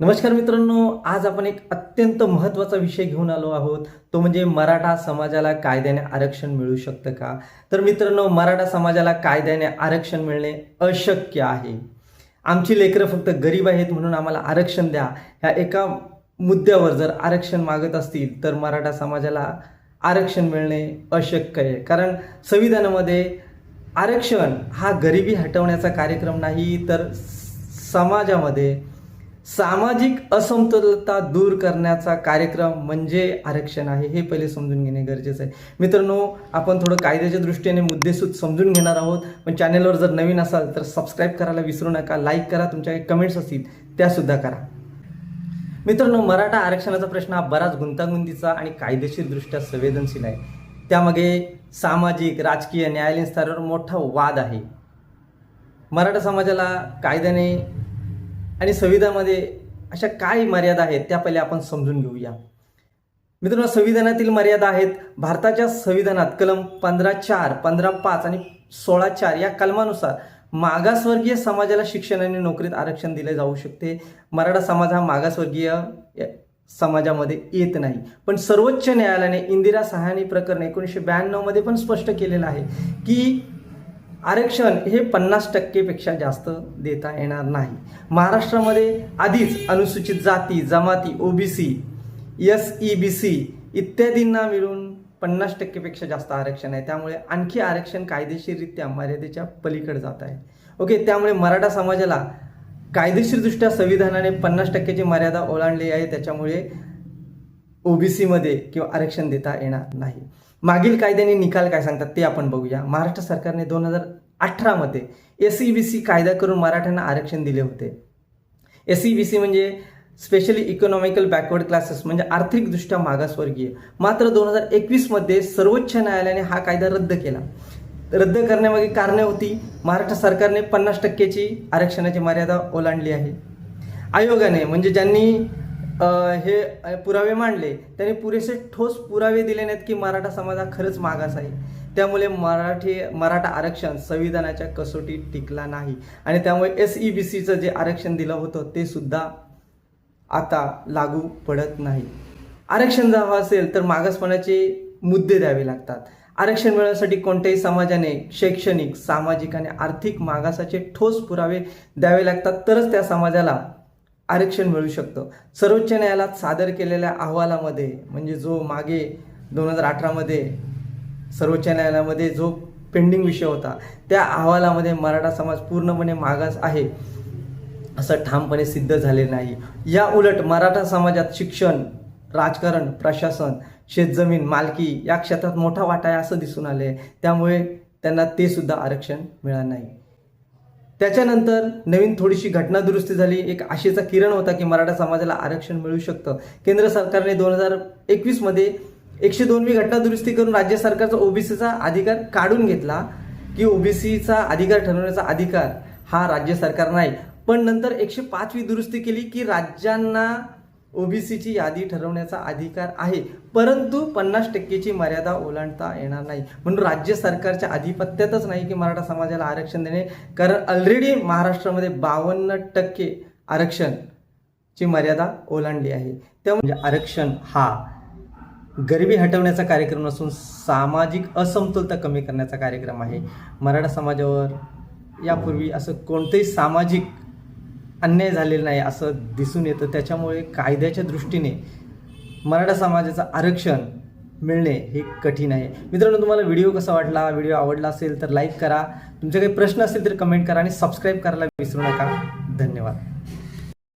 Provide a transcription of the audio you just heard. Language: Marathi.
नमस्कार मित्रांनो आज आपण एक अत्यंत महत्त्वाचा विषय घेऊन आलो आहोत. तो म्हणजे मराठा समाजाला कायद्याने आरक्षण मिळू शकतं का? तर मित्रांनो मराठा समाजाला कायद्याने आरक्षण मिळणे अशक्य आहे. आमची लेकरं फक्त गरीब आहेत म्हणून आम्हाला आरक्षण द्या. ह्या एका मुद्द्यावर जर आरक्षण मागत असतील तर मराठा समाजाला आरक्षण मिळणे अशक्य आहे. कारण संविधानामध्ये आरक्षण हा गरिबी हटवण्याचा कार्यक्रम नाही तर समाजामध्ये सामाजिक असमतोलता दूर करण्याचा कार्यक्रम म्हणजे आरक्षण आहे हे पहिले समजून घेणे गरजेचं आहे. मित्रांनो आपण थोडं कायद्याच्या दृष्टीने मुद्देसूद समजून घेणार आहोत. पण चॅनेलवर जर नवीन असाल तर सबस्क्राईब करायला विसरू नका लाईक करा तुमच्या काही कमेंट्स असतील त्यासुद्धा करा. मित्रांनो मराठा आरक्षणाचा प्रश्न हा बराच गुंतागुंतीचा आणि कायदेशीरदृष्ट्या संवेदनशील आहे. त्यामागे सामाजिक राजकीय न्यायालयीन स्तरावर मोठा वाद आहे. मराठा समाजाला कायद्याने आणि संविधानामध्ये अशा काय मर्यादा आहेत त्या पहिले आपण समजून घेऊया. मित्रांनो संविधानातील मर्यादा आहेत भारताच्या संविधानात कलम पंधरा चार पंधरा पाच आणि सोळा चार या कलमानुसार मागासवर्गीय समाजाला शिक्षण आणि नोकरीत आरक्षण दिले जाऊ शकते. मराठा समाज हा मागासवर्गीय समाजामध्ये येत नाही. पण सर्वोच्च न्यायालयाने इंदिरा सहानी प्रकरण एकोणीसशे ब्याण्णवमध्ये पण स्पष्ट केलेलं आहे की आरक्षण हे पन्नास टक्केपेक्षा जास्त देता येणार नाही. महाराष्ट्रामध्ये आधीच अनुसूचित जाती जमाती OBC S E B C इत्यादींना मिळून पन्नास टक्केपेक्षा जास्त आरक्षण आहे. त्यामुळे आणखी आरक्षण कायदेशीररित्या मर्यादेच्या पलीकडे जात आहे. ओके त्यामुळे मराठा समाजाला कायदेशीरदृष्ट्या संविधानाने पन्नास टक्क्याची मर्यादा ओलांडली आहे. त्याच्यामुळे ओबीसीमध्ये किंवा आरक्षण देता येणार नाही. मागील कायद्याने निकाल काय सांगतात ते आपण बघूया. महाराष्ट्र सरकारने दोन हजार अठरामध्ये एस ई बी सी कायदा करून मराठ्यांना आरक्षण दिले होते. एस ई बी सी म्हणजे स्पेशली इकॉनॉमिकल बॅकवर्ड क्लासेस म्हणजे आर्थिकदृष्ट्या मागासवर्गीय. मात्र दोन हजार एकवीसमध्ये सर्वोच्च न्यायालयाने हा कायदा रद्द केला. रद्द करण्यामागे कारणे होती महाराष्ट्र सरकारने पन्नास टक्क्याची आरक्षणाची मर्यादा ओलांडली आहे. आयोगाने म्हणजे ज्यांनी हे पुरावे मांडले. त्यांनी पुरेसे ठोस पुरावे दिले नाहीत की मराठा समाज हा खरंच मागास आहे. त्यामुळे मराठी मराठा आरक्षण संविधानाच्या कसोटीत टिकला नाही. आणि त्यामुळे एस ई बी सीचं जे आरक्षण दिलं होतं ते सुद्धा आता लागू पडत नाही. आरक्षण जर हवं असेल तर मागासपणाचे मुद्दे द्यावे लागतात. आरक्षण मिळवण्यासाठी कोणत्याही समाजाने शैक्षणिक सामाजिक आणि आर्थिक मागासाचे ठोस पुरावे द्यावे लागतात. तरच त्या समाजाला आरक्षण मिळू शकतं. सर्वोच्च न्यायालयात सादर केलेल्या अहवालामध्ये म्हणजे जो मागे दोन हजार अठरामध्ये सर्वोच्च न्यायालयामध्ये जो पेंडिंग विषय होता त्या अहवालामध्ये मराठा समाज पूर्णपणे मागास आहे असं ठामपणे सिद्ध झाले नाही. या उलट मराठा समाजात शिक्षण राजकारण प्रशासन शेतजमीन मालकी या क्षेत्रात मोठा वाटा आहे असं दिसून आले त्यामुळे त्यांना ते सुद्धा आरक्षण मिळालं नाही. त्याच्यानंतर नवीन थोडीशी घटना दुरुस्ती झाली. एक आशेचा किरण होता की मराठा समाजाला आरक्षण मिळू शकतं. केंद्र सरकारने दोन हजार एकवीसमध्ये एकशे दोनवी घटना दुरुस्ती करून राज्य सरकारचा ओबीसीचा अधिकार काढून घेतला की ओबीसीचा अधिकार ठरवण्याचा अधिकार हा राज्य सरकार नाही. पण नंतर एकशे पाचवी दुरुस्ती केली की राज्यांना ओबीसीची यादी ठरवण्याचा अधिकार आहे. परंतु पन्नास टक्केची मर्यादा ओलांडता येणार नाही. म्हणून राज्य सरकारच्या आधिपत्यातच नाही की मराठा समाजाला आरक्षण देणे. कारण ऑलरेडी महाराष्ट्रामध्ये बावन्न टक्के आरक्षणची मर्यादा ओलांडली आहे. त्यामुळे म्हणजे आरक्षण हा गरिबी हटवण्याचा कार्यक्रम नसून सामाजिक असमतोलता कमी करण्याचा कार्यक्रम आहे. मराठा समाजावर यापूर्वी असं कोणतंही सामाजिक अन्याय झालेला नाही असं दिसून येतं. त्याच्यामुळे कायद्याच्या दृष्टीने मराठा समाजाचं आरक्षण मिळणे हे कठीण आहे. मित्रांनो तुम्हाला व्हिडिओ कसा वाटला व्हिडिओ आवडला असेल तर लाईक करा. तुमचे काही प्रश्न असतील तर कमेंट करा आणि सबस्क्राईब करायला विसरू नका. धन्यवाद.